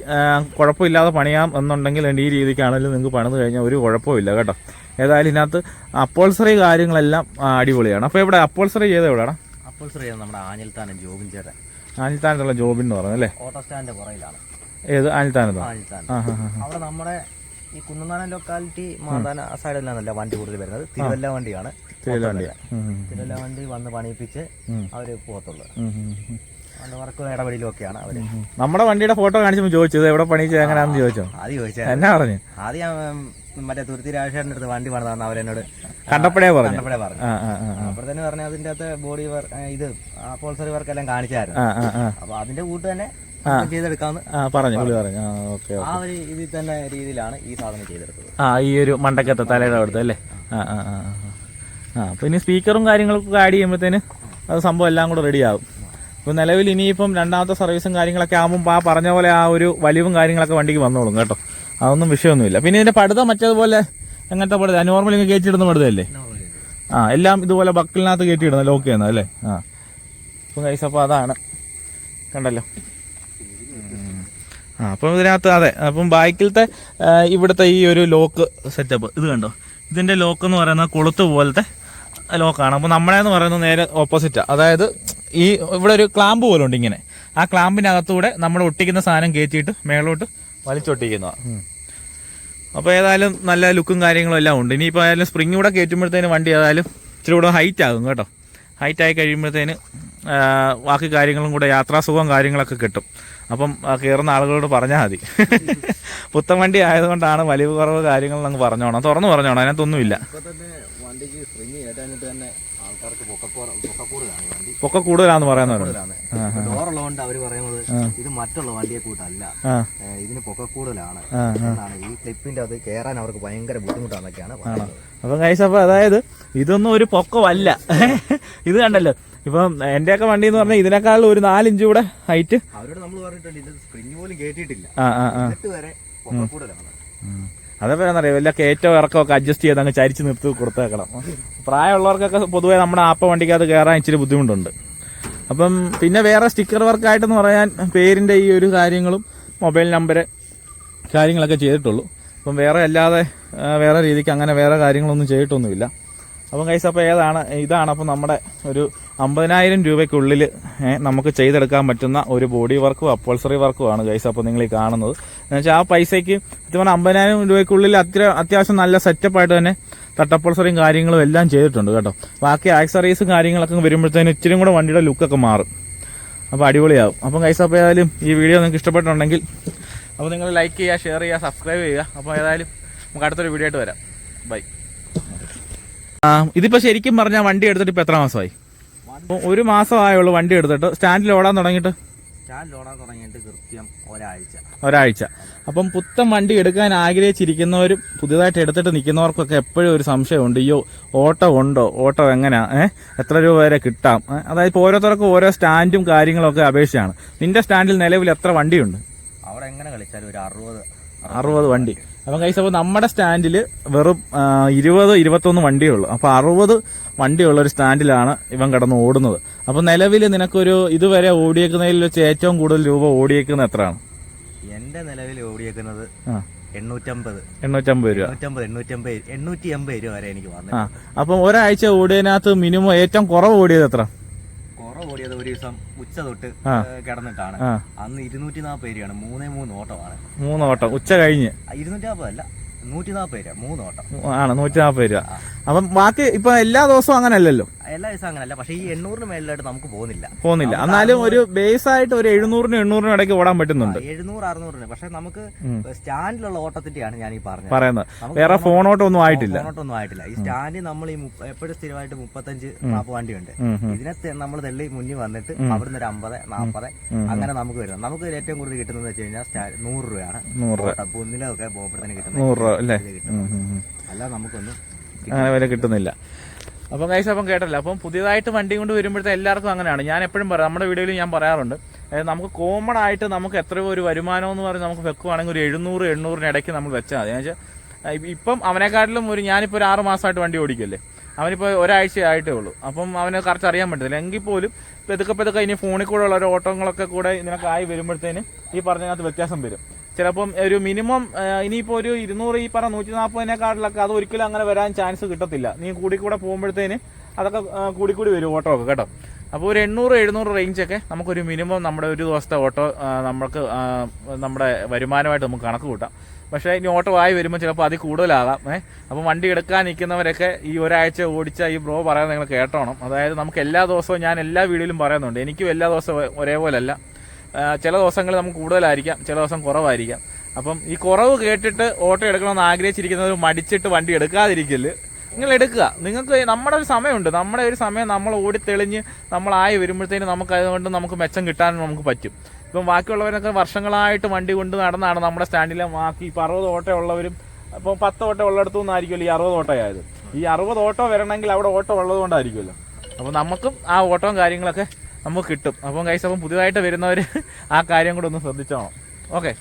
കുഴപ്പമില്ലാതെ പണിയാം എന്നുണ്ടെങ്കിൽ ഈ രീതിക്കാണെങ്കിലും നിങ്ങൾക്ക് പണിത് കഴിഞ്ഞാൽ ഒരു കുഴപ്പമില്ല കേട്ടോ. ഏതായാലും ഇതിനകത്ത് അപ്പോൾസറി കാര്യങ്ങളെല്ലാം അടിപൊളിയാണ്. അപ്പോൾ ഇവിടെ അപ്പോൾസറി ചെയ്ത എവിടെയാണ്?
അപ്പോൾസറി നമ്മുടെ ആനിൽത്താനം ജോബിൻ ചേട്ടൻ
ആനിൽത്താനത്തുള്ള ജോബിൻ എന്ന് പറഞ്ഞു അല്ലേ?
ഓട്ടോ സ്റ്റാൻഡിന്റെ പുറയിലാണ്
ഏത് ആനിൽത്താനത്തോ
അവിടെ നമ്മുടെ ഈ കുന്നനാടൻ ലൊക്കാലിറ്റി മാതാന ആ സൈഡിലാണല്ല വണ്ടി കൂടുതൽ വരുന്നത്. തിരുവല്ല വണ്ടിയാണ്.
തിരുവല്ല
വണ്ടി. വന്ന് പണിയിപ്പിച്ച്. അവർ പോകത്തുള്ളൂ. അവർ.
നമ്മുടെ വണ്ടിയുടെ ഫോട്ടോ കാണിച്ചപ്പോൾ ചോദിച്ചത് എവിടെ പണി എങ്ങനെയാണെന്ന് ചോദിച്ചോ? എന്നാ പറഞ്ഞു?
ആദ്യം മറ്റേ തുരുത്തി രാജേഷന്റെ അടുത്ത് വണ്ടി പണിതാണ് അവരെന്നോട്
കണ്ടപ്പോഴേ പറഞ്ഞു.
കണ്ടപ്പോഴേ പറഞ്ഞു. പറഞ്ഞ അതിന്റെ അകത്ത് ബോഡി വർക്ക് ഇത് പോൾസറി വർക്ക് എല്ലാം കാണിച്ചായിരുന്നു. അപ്പൊ അതിന്റെ കൂട്ട് തന്നെ ചെയ്തെടുക്കാന്ന്
പറഞ്ഞു പുള്ളി പറഞ്ഞു. ആ ഓക്കെ
ആ ഒരു ഇതിൽ തന്നെ രീതിയിലാണ് ഈ സാധനം ചെയ്തെടുത്തത്.
ആ ഈ ഒരു മണ്ടക്കത്തെ തലയുടെ അവിടുത്തെ അല്ലേ? ആ. ആ ആ അപ്പോൾ ഇനി സ്പീക്കറും കാര്യങ്ങളൊക്കെ ആഡ് ചെയ്യുമ്പോഴത്തേന് അത് സംഭവം എല്ലാം കൂടെ റെഡിയാകും ഇപ്പോൾ നിലവിൽ ഇനിയിപ്പം രണ്ടാമത്തെ സർവീസും കാര്യങ്ങളൊക്കെ ആകുമ്പോൾ ആ പറഞ്ഞ പോലെ ആ ഒരു വലിവും കാര്യങ്ങളൊക്കെ വണ്ടിക്ക് വന്നോളും കേട്ടോ. അതൊന്നും വിഷയമൊന്നുമില്ല. പിന്നെ ഇതിന്റെ പടുത മറ്റേതുപോലെ എങ്ങനത്തെ പടുത? നോർമൽ ഇങ്ങനെ കയറ്റിയിടുന്ന പടുതയല്ലേ? ആ എല്ലാം ഇതുപോലെ ബക്കിളിനകത്ത് കയറ്റിയിടുന്ന ലോക്ക് ചെയ്യുന്നത് അല്ലേ? ആ. അപ്പം കൈസ് അപ്പോൾ അതാണ്. കണ്ടല്ലോ. ആ അപ്പം ഇതിനകത്ത് അതെ അപ്പം ബൈക്കിലത്തെ ഇവിടുത്തെ ഈ ഒരു ലോക്ക് സെറ്റപ്പ് ഇത് കണ്ടോ? ഇതിന്റെ ലോക്ക് എന്ന് പറയുന്നത് കൊളുത്ത് പോലത്തെ ലോക്കാണ്. അപ്പോൾ നമ്മളെന്ന് പറയുന്നത് നേരെ ഓപ്പോസിറ്റാണ് അതായത് ഈ ഇവിടെ ഒരു ക്ലാമ്പ് പോലെ ഉണ്ട് ഇങ്ങനെ. ആ ക്ലാമ്പിനകത്തൂടെ നമ്മൾ ഒട്ടിക്കുന്ന സാധനം കയറ്റിയിട്ട് മേളോട്ട് വലിച്ചൊട്ടിക്കുന്നതാണ് അപ്പോൾ ഏതായാലും നല്ല ലുക്കും കാര്യങ്ങളും എല്ലാം ഉണ്ട്. ഇനിയിപ്പോൾ ആയാലും സ്പ്രിങ് കൂടെ കയറ്റുമ്പോഴത്തേന് വണ്ടി ഏതായാലും ഇച്ചിരി കൂടെ ഹൈറ്റ് ആകും കേട്ടോ. ഹൈറ്റ് ആയി കഴിയുമ്പോഴത്തേന് ബാക്കി കാര്യങ്ങളും കൂടെ യാത്രാസുഖവും കാര്യങ്ങളൊക്കെ കിട്ടും. അപ്പം കയറുന്ന ആളുകളോട് പറഞ്ഞാൽ മതി. പുത്തൻ വണ്ടി ആയതുകൊണ്ടാണ് വലിവ് കുറവ് കാര്യങ്ങൾ നമുക്ക് പറഞ്ഞോണം. തുറന്നു പറഞ്ഞോണം അതിനകത്തൊന്നുമില്ല.
ആൾക്കാർക്ക്
പൊക്ക കൂടുതലാന്ന് പറയാൻ
കൂടുതലാണ് ഡോറുള്ളതുകൊണ്ട് അവർ പറയുന്നത് ഇത് മറ്റുള്ള വണ്ടിയെ കൂട്ടല്ല. ഇതിന് പൊക്ക
കൂടുതലാണ്
എന്നാണ് ഈ ക്ലിപ്പിന്റെ അത് കേറാൻ അവർക്ക് ഭയങ്കര ബുദ്ധിമുട്ടാണെന്നൊക്കെയാണ്
അപ്പൊ കൈസ് അപ്പം അതായത് ഇതൊന്നും ഒരു പൊക്കമല്ല. ഇത് കണ്ടല്ലോ. ഇപ്പം എന്റെയൊക്കെ വണ്ടി എന്ന് പറഞ്ഞാൽ ഇതിനേക്കാൾ ഒരു നാലിഞ്ച് കൂടെ ഹൈറ്റ്
അവരോട് നമ്മൾ പറഞ്ഞിട്ടുണ്ട് ഇത് സ്പ്രിങ് പോലും കേട്ടിട്ടില്ല വരെ പൊക്കക്കൂടുതലാണ്
അതപ്പോ അറിയാം വല്ല കയറ്റോ ഇറക്കമൊക്കെ അഡ്ജസ്റ്റ് ചെയ്ത് അങ്ങ് ചരിച്ച് നിർത്തി കൊടുത്തേക്കണം. പ്രായമുള്ളവർക്കൊക്കെ പൊതുവെ നമ്മുടെ ആപ്പ വണ്ടിക്കകത്ത് കയറാൻ ഇച്ചിരി ബുദ്ധിമുട്ടുണ്ട്. അപ്പം പിന്നെ വേറെ സ്റ്റിക്കർ വർക്കായിട്ടെന്ന് പറയാൻ പേരിന്റെ ഈ ഒരു കാര്യങ്ങളും മൊബൈൽ നമ്പർ കാര്യങ്ങളൊക്കെ ചെയ്തിട്ടുള്ളൂ. അപ്പം വേറെ അല്ലാതെ വേറെ രീതിക്ക് അങ്ങനെ വേറെ കാര്യങ്ങളൊന്നും ചെയ്തിട്ടൊന്നുമില്ല. അപ്പം കൈസ് അപ്പോൾ ഏതാണ് ഇതാണ് അപ്പം നമ്മുടെ ഒരു അമ്പതിനായിരം രൂപയ്ക്കുള്ളിൽ നമുക്ക് ചെയ്തെടുക്കാൻ പറ്റുന്ന ഒരു ബോഡി വർക്കും അപ്പോൾസറി വർക്കും ആണ് കൈസ് അപ്പോൾ നിങ്ങൾ ഈ കാണുന്നത്. എന്നുവെച്ചാൽ ആ പൈസയ്ക്ക് സത്യം പറഞ്ഞാൽ അമ്പതിനായിരം രൂപയ്ക്കുള്ളിൽ അത്ര അത്യാവശ്യം നല്ല സെറ്റപ്പായിട്ട് തന്നെ തട്ടപ്പോൾസറിയും കാര്യങ്ങളും എല്ലാം ചെയ്തിട്ടുണ്ട് കേട്ടോ. ബാക്കി ആക്സറീസും കാര്യങ്ങളൊക്കെ വരുമ്പോഴത്തേനും ഇച്ചിരി കൂടെ വണ്ടിയുടെ ലുക്കൊക്കെ മാറും. അപ്പോൾ അടിപൊളിയാവും. അപ്പം കൈസ് അപ്പോൾ ഏതായാലും ഈ വീഡിയോ നിങ്ങൾക്ക് ഇഷ്ടപ്പെട്ടിട്ടുണ്ടെങ്കിൽ അപ്പോൾ നിങ്ങൾ ലൈക്ക് ചെയ്യുക ഷെയർ ചെയ്യുക സബ്സ്ക്രൈബ് ചെയ്യുക. അപ്പോൾ ഏതായാലും നമുക്ക് അടുത്തൊരു വീഡിയോ ആയിട്ട് വരാം. ബൈ ആ ഇതിപ്പോൾ ശരിക്കും പറഞ്ഞാൽ വണ്ടി എടുത്തിട്ട് ഇപ്പൊ എത്ര മാസമായി? ഒരു മാസമായുള്ളൂ വണ്ടി എടുത്തിട്ട്. സ്റ്റാൻഡിൽ ഓടാൻ തുടങ്ങിയിട്ട്?
സ്റ്റാൻഡ് ഓടാൻ തുടങ്ങിയിട്ട് കൃത്യം ഒരാഴ്ച.
ഒരാഴ്ച. അപ്പം പുത്തൻ വണ്ടി എടുക്കാൻ ആഗ്രഹിച്ചിരിക്കുന്നവരും പുതിയതായിട്ട് എടുത്തിട്ട് നിൽക്കുന്നവർക്കൊക്കെ എപ്പോഴും ഒരു സംശയമുണ്ട്. അയ്യോ ഓട്ടോ ഉണ്ടോ? ഓട്ടോ എങ്ങനെയാ? ഏഹ് എത്ര രൂപ വരെ കിട്ടാം? അതായത് ഇപ്പോൾ ഓരോരുത്തർക്കും ഓരോ സ്റ്റാൻഡും കാര്യങ്ങളൊക്കെ അപേക്ഷയാണ് നിന്റെ സ്റ്റാൻഡിൽ നിലവിൽ എത്ര വണ്ടിയുണ്ട്?
അവിടെ എങ്ങനെ കളിച്ചാലും ഒരു അറുപത്
അറുപത് വണ്ടി. അപ്പം കൈസ് അപ്പോൾ നമ്മുടെ സ്റ്റാൻഡിൽ വെറും ഇരുപത് ഇരുപത്തൊന്ന് വണ്ടിയേ ഉള്ളൂ. അപ്പോൾ അറുപത് വണ്ടിയുള്ള ഒരു സ്റ്റാൻഡിലാണ് ഇവൻ കിടന്ന് ഓടുന്നത്. അപ്പോൾ നിലവിൽ നിനക്കൊരു ഇതുവരെ ഓടിയേക്കുന്നതിൽ വെച്ച് ഏറ്റവും കൂടുതൽ രൂപ ഓടിയേക്കുന്നത് എത്രയാണ്?
എന്റെ നിലവിൽ ഓടിയേക്കുന്നത് എണ്ണൂറ്റമ്പത്.
എണ്ണൂറ്റമ്പത് രൂപ.
എണ്ണൂറ്റമ്പത് എണ്ണൂറ്റമ്പത് എണ്ണൂറ്റി എൺപത് രൂപ വരെ എനിക്ക് വന്നു
അപ്പം ഒരാഴ്ച ഓടിയതിനകത്ത് മിനിമം ഏറ്റവും കുറവ് ഓടിയത് എത്ര?
കുറവ് ഓടിയത് ഒരു ദിവസം ഉച്ച തൊട്ട് കിടന്നിട്ടാണ്. അന്ന് ഇരുന്നൂറ്റി നാൽപ്പത് രൂപയാണ് മൂന്നേ മൂന്ന് ഓട്ടമാണ്.
മൂന്ന് ഓട്ടം. ഉച്ച കഴിഞ്ഞ്.
ഇരുന്നൂറ്റി നാൽപ്പത് അല്ല നൂറ്റി നാൽപ്പത് രൂപ മൂന്ന് ഓട്ടം.
ആണ് നൂറ്റി നാൽപ്പത് രൂപ. അപ്പം ബാക്കി ഇപ്പൊ എല്ലാ ദിവസവും അങ്ങനല്ലല്ലോ
എല്ലാ ദിവസവും അങ്ങനല്ല പക്ഷേ ഈ എണ്ണൂറിന് മേളിലായിട്ട് നമുക്ക് പോകുന്നില്ല.
പോകുന്നില്ല. എന്നാലും ഒരു ബേസ് ആയിട്ട് ഒരു എഴുന്നൂറിനും എണ്ണൂറിനും ഇടയ്ക്ക് ഓടാൻ പറ്റുന്നുണ്ട്.
എഴുന്നൂറ് അറുന്നൂറിന്. പക്ഷെ നമുക്ക് സ്റ്റാൻഡിലുള്ള ഓട്ടത്തിന്റെയാണ് ഞാൻ ഈ പറഞ്ഞത്.
പറയുന്നത്.
വേറെ
വേറെ ഫോണോട്ടം ഒന്നും ആയിട്ടില്ല.
ഫോണോട്ടൊന്നും ആയിട്ടില്ല. ഈ സ്റ്റാൻഡിൽ നമ്മൾ ഈ എപ്പോഴും സ്ഥിരമായിട്ട് മുപ്പത്തഞ്ച് നാൽപ്പത് വണ്ടിയുണ്ട്. ഇതിനെ നമ്മൾ തള്ളി മുന്നിൽ വന്നിട്ട് അവിടുന്ന് ഒരു അമ്പത് നാൽപ്പത് അങ്ങനെ നമുക്ക് വരുന്നത്. നമുക്ക് ഏറ്റവും കൂടുതൽ കിട്ടുന്നത് വെച്ച് കഴിഞ്ഞാൽ നൂറ് രൂപയാണ്.
നൂറ് രൂപ.
ഓട്ടം കുന്നിലൊക്കെ പോകുമ്പോഴത്തേന് കിട്ടുന്നത്
നൂറ് രൂപ. അല്ലേ?
അല്ല. നമുക്കൊന്നും
അങ്ങനെ വില കിട്ടുന്നില്ല. അപ്പം കൈസ് അപ്പം കേട്ടല്ലോ. അപ്പം പുതിയതായിട്ട് വണ്ടി കൊണ്ട് വരുമ്പോഴത്തെ എല്ലാവർക്കും അങ്ങനെയാണ്. ഞാൻ എപ്പോഴും പറയാം നമ്മുടെ വീഡിയോയിൽ ഞാൻ പറയാറുണ്ട്. അതായത് നമുക്ക് കോമൺ ആയിട്ട് നമുക്ക് എത്രയോ ഒരു വരുമാനം എന്ന് പറഞ്ഞ് നമുക്ക് വെക്കുവാണെങ്കിൽ ഒരു എഴുന്നൂറ് എണ്ണൂറിന് ഇടയ്ക്ക് നമ്മൾ വെച്ചാൽ മതി. എന്നുവെച്ചാൽ ഇപ്പം അവനെക്കാട്ടിലും ഒരു ഞാനിപ്പോൾ ഒരു ആറ് മാസമായിട്ട് വണ്ടി ഓടിക്കല്ലേ അവനിപ്പോൾ ഒരാഴ്ച ആയിട്ടേ ഉള്ളൂ. അപ്പം അവന് കറക്റ്റ് അറിയാൻ പറ്റത്തില്ല. എങ്കിൽ പോലും പെതുക്കെ പെതുക്കെ ഇനി ഫോണിൽ കൂടെ ഉള്ള ഒരു ഓട്ടങ്ങളൊക്കെ കൂടെ ഇതിനൊക്കെ ആയി വരുമ്പോഴത്തേന് ഈ പറഞ്ഞതിനകത്ത് വ്യത്യാസം വരും. ചിലപ്പം ഒരു മിനിമം ഇനിയിപ്പോൾ ഒരു ഇരുന്നൂറ് ഈ പറഞ്ഞ നൂറ്റി നാൽപ്പതിനെക്കാട്ടിലൊക്കെ അത് ഒരിക്കലും അങ്ങനെ വരാൻ ചാൻസ് കിട്ടത്തില്ല. നീ കൂടി കൂടെ പോകുമ്പോഴത്തേന് അതൊക്കെ കൂടി കൂടി വരും ഓട്ടോ ഒക്കെ കേട്ടോ. അപ്പോൾ ഒരു എണ്ണൂറ് എഴുന്നൂറ് റേഞ്ചൊക്കെ നമുക്കൊരു മിനിമം നമ്മുടെ ഒരു ദിവസത്തെ ഓട്ടോ നമുക്ക് നമ്മുടെ വരുമാനമായിട്ട് നമുക്ക് കണക്ക് കൂട്ടാം. പക്ഷേ ഇനി ഓട്ടോ ആയി വരുമ്പോൾ ചിലപ്പോൾ അതിൽ കൂടുതലാകാം ഏഹ് അപ്പോൾ വണ്ടി എടുക്കാൻ നിൽക്കുന്നവരൊക്കെ ഈ ഒരാഴ്ച ഓടിച്ച ഈ ബ്രോ പറയാൻ നിങ്ങൾ കേട്ടോണം. അതായത് നമുക്ക് എല്ലാ ദിവസവും ഞാൻ എല്ലാ വീഡിയോയിലും പറയുന്നുണ്ട്. എനിക്കും എല്ലാ ദിവസവും ഒരേപോലെയല്ല ചില ദിവസങ്ങളിൽ നമുക്ക് കൂടുതലായിരിക്കാം ചില ദിവസം കുറവായിരിക്കാം. അപ്പം ഈ കുറവ് കേട്ടിട്ട് ഓട്ടോ എടുക്കണമെന്ന് ആഗ്രഹിച്ചിരിക്കുന്നവർ മടിച്ചിട്ട് വണ്ടി എടുക്കാതിരിക്കൽ നിങ്ങൾ എടുക്കുക. നിങ്ങൾക്ക് നമ്മുടെ ഒരു സമയമുണ്ട്. നമ്മുടെ ഒരു സമയം നമ്മൾ ഓടി ഓടിത്തെളിഞ്ഞ് നമ്മളായി വരുമ്പോഴത്തേന് നമുക്ക് അതുകൊണ്ട് നമുക്ക് മെച്ചം കിട്ടാനും നമുക്ക് പറ്റും. ഇപ്പം ബാക്കിയുള്ളവരൊക്കെ വർഷങ്ങളായിട്ട് വണ്ടി കൊണ്ട് നടന്നാണ് നമ്മുടെ സ്റ്റാൻഡിലെ ബാക്കി ഇപ്പം അറുപത് ഓട്ടോ ഉള്ളവരും അപ്പോൾ പത്ത് ഓട്ടോ ഉള്ളിടത്തു നിന്നായിരിക്കുമല്ലോ ഈ അറുപത് ഓട്ടോ ആയത് ഈ അറുപത് ഓട്ടോ വരണമെങ്കിൽ അവിടെ ഓട്ടോ ഉള്ളത് കൊണ്ടായിരിക്കുമല്ലോ അപ്പോൾ നമുക്കും ആ ഓട്ടവും കാര്യങ്ങളൊക്കെ നമുക്ക് കിട്ടും. അപ്പം കൈസ് അപ്പം പുതിയതായിട്ട് വരുന്നവർ ആ കാര്യം കൂടെ ഒന്ന് ശ്രദ്ധിച്ചോണം. ഓക്കെ